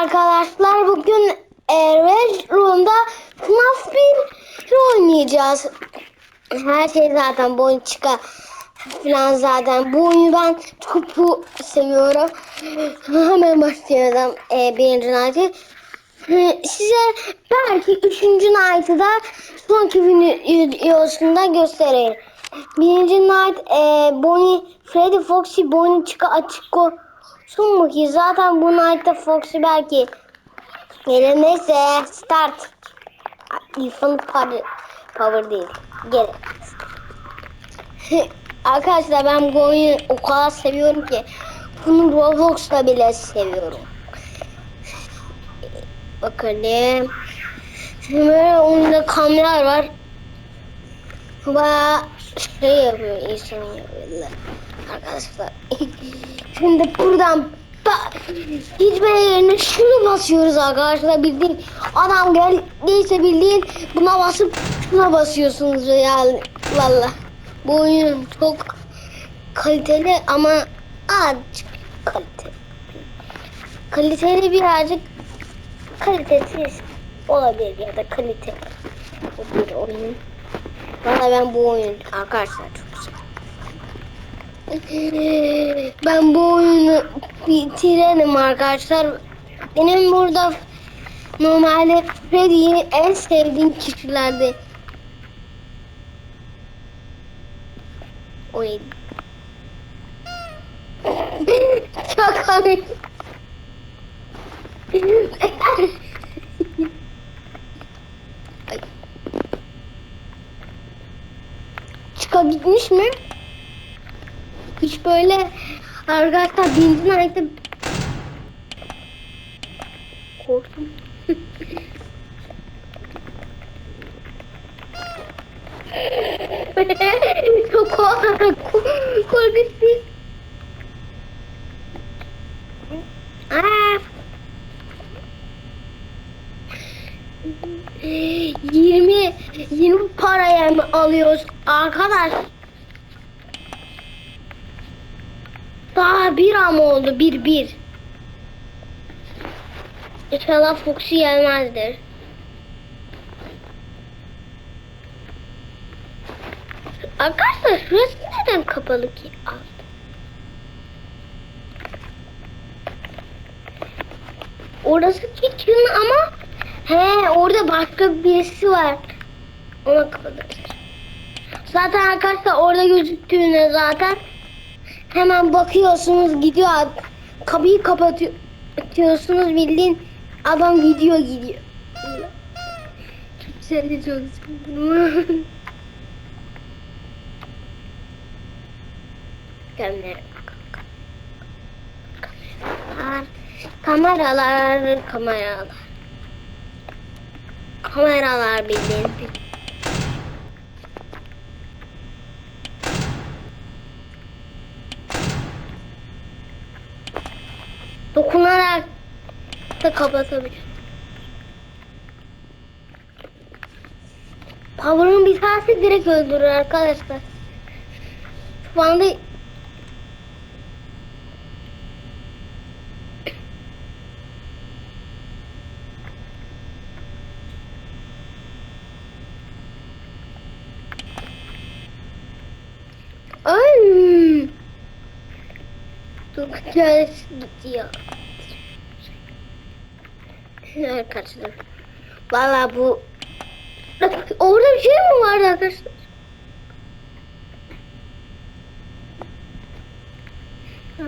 arkadaşlar bugün e, Red Room'da FNAF 1 oynayacağız. Her şey zaten bu oyun falan zaten. Bu oyunu ben çok seviyorum. Hemen başlayalım e, birinci night'ı. Size belki üçüncü night'ı da sonraki videosunda göstereyim. Birinci night e, Bonnie, Freddy, Foxy, Bonnie, Chica, Açıko son ki? Zaten bu night'ta Foxy belki gelir. Neyse start. Infinite power, power değil. Gelin. Arkadaşlar ben bu oyunu o kadar seviyorum ki bunu Roblox'ta bile seviyorum. Bakalım. Böyle oyunda kameralar var. Baya şey yapıyor insan yapıyorlar. Arkadaşlar. Şimdi buradan gitme yerine şunu basıyoruz arkadaşlar. Bildiğin adam geldiyse bildiğin buna basıp şuna basıyorsunuz yani. Valla. Bu oyun çok kaliteli ama azıcık kaliteli. Kaliteli birazcık kalitesiz olabilir ya da kaliteli bir oyun. Valla ben bu oyun arkadaşlar çok ben bu oyunu bitirelim arkadaşlar. Benim burada normalde Freddy'yi en sevdiğim kişilerdi. Oyun. Çok komik. Çıka gitmiş mi? Hiç böyle arkadaşlar benzin ayakta korktum. Çok korkunç. Korkunç değil. Aa. 20 20 paraya mı alıyoruz arkadaş? Daha bir ama oldu bir bir. İnşallah Foxy gelmezdir. Arkadaşlar şurası neden kapalı ki? Alt. Orası kitchen ama he orada başka birisi var. Ona kapalı. Zaten arkadaşlar orada gözüktüğüne zaten Hemen bakıyorsunuz gidiyor. Kapıyı kapatıyorsunuz bildiğin adam gidiyor gidiyor. Çok güzel çok sıkıldım. Kamera. Kameralar, kameralar, kameralar. Kameralar bildiğin. Da kapatabilir. Power'ın bir tanesi direkt öldürür arkadaşlar. Şu anda Ay. Çok güzel gidiyor. Arkadaşlar. Valla bu orada bir şey mi vardı arkadaşlar?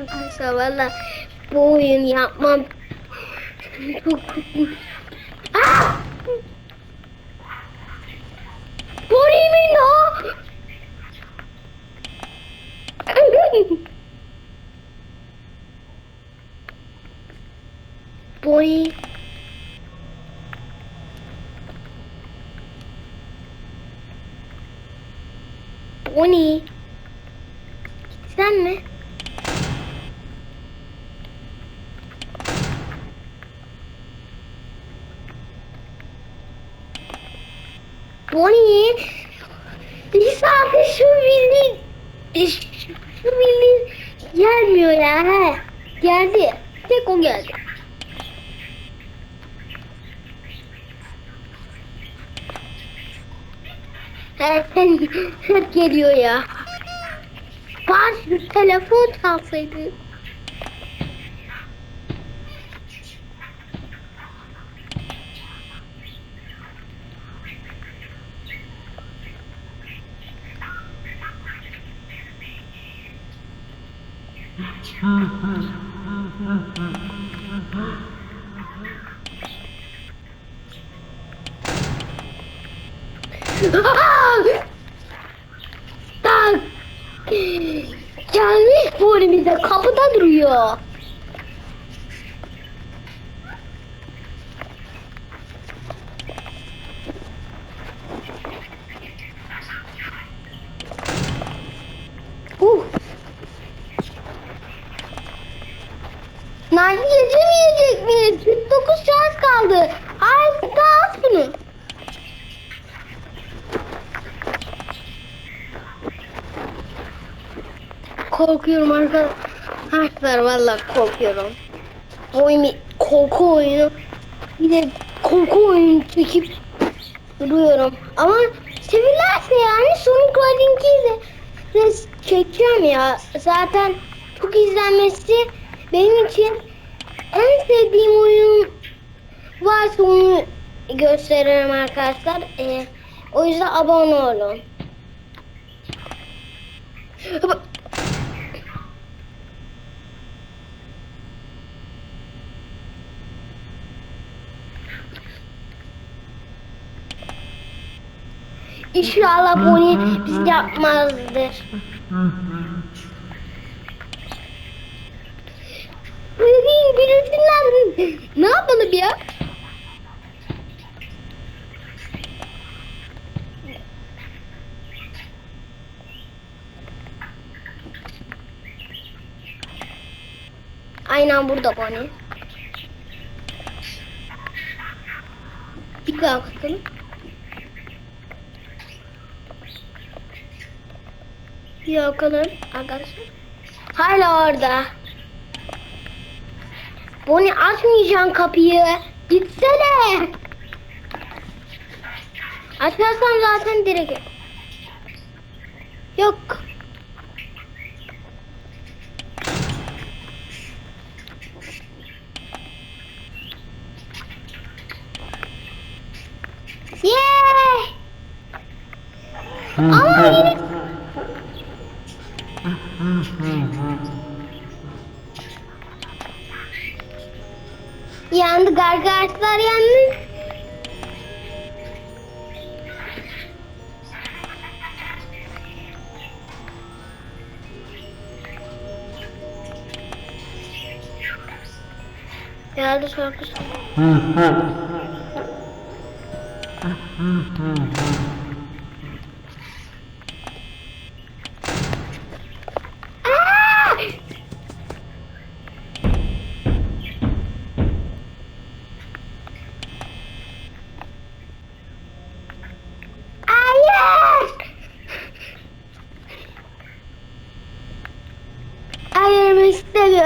Arkadaşlar valla bu oyun yapmam çok Sen mi? Bonnie Lisa'da şu bildiğin şu bildiğin gelmiyor ya he. Geldi. Tek o geldi. Evet, sen, geliyor ya. Bari şu telefon çalsaydı. Tak. duruyor. Uh. Nane yiyecek miyiz? 49 şans kaldı. Hayır dağıt bunu. Korkuyorum arkadaşlar. Vallahi korkuyorum. Bu oyun bir korku oyunu. Bir de korku oyunu çekip duruyorum. Ama sevilirse yani Sonic Riding'i de çekeceğim ya. Zaten çok izlenmesi benim için en sevdiğim oyun varsa onu gösteririm arkadaşlar. Ee, o yüzden abone olun. İnşallah bunu biz yapmazdır. Bugün gülüsünden ne yapalım ya? Aynen burada Bonnie. Bir kalkalım. Bir bakalım arkadaşlar. Hala orada. Bonnie açmayacaksın kapıyı. Gitsene. Açarsan zaten direkt. Yok. Yeah! Ama yine yandı gargarslar yandı. Geldi şarkı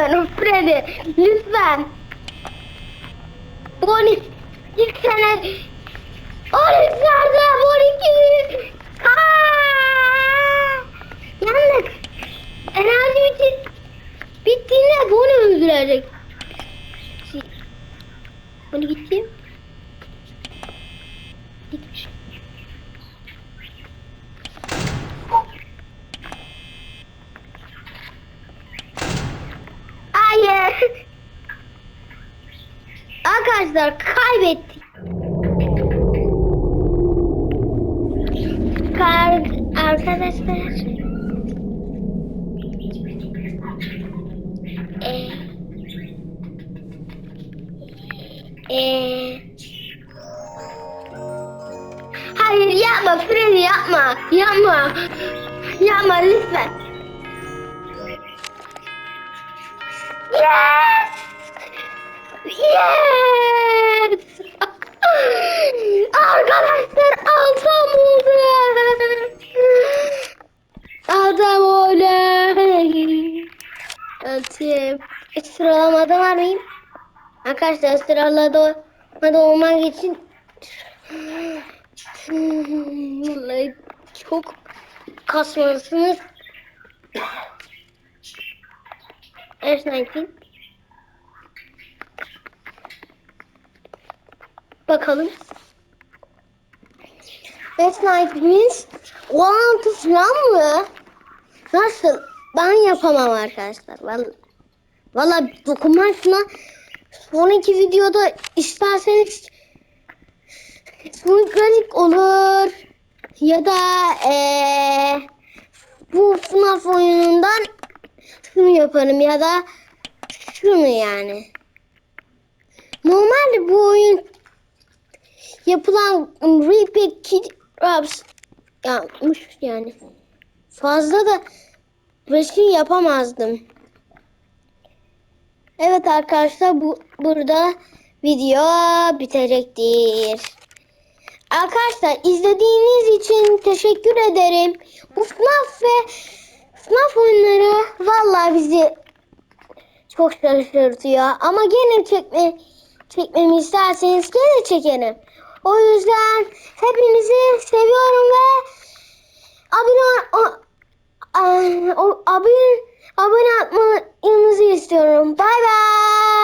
istemiyorum Freddy. Lütfen. Bonnie ilk sene Polislerden Bonnie gibi. Aa! Yandık. Enerji bitti. Bittiğinde Bonnie öldürecek. Bonnie gitti. Gitmiş. Hayır. Arkadaşlar kaybettik. Kar arkadaşlar. Ee, ee, hayır yapma Freddy yapma. Yapma. Yapma lütfen. Yes! Yes! Arkadaşlar adam oldu. Adam oldu. Hiç sıralamada var mıyım? Arkadaşlar sıralamada olmak için Vallahi çok kasmalısınız. S19 Bakalım. S19'imiz 16 falan mı? Nasıl? Ben yapamam arkadaşlar. Vallahi, vallahi dokunmak şuna sonraki videoda isterseniz Sonic olur ya da eee bu FNAF oyunundan şunu yaparım ya da şunu yani. Normalde bu oyun yapılan Repack Kid Raps yapmış yani. Fazla da resim yapamazdım. Evet arkadaşlar bu burada video bitecektir. Arkadaşlar izlediğiniz için teşekkür ederim. Bu FNAF ve FNAF oyunları vallahi bizi çok şaşırtıyor. Ama gene çekme, çekmemi isterseniz gene çekerim. O yüzden hepinizi seviyorum ve abone o, o, abone abone olmanızı istiyorum. Bay bay.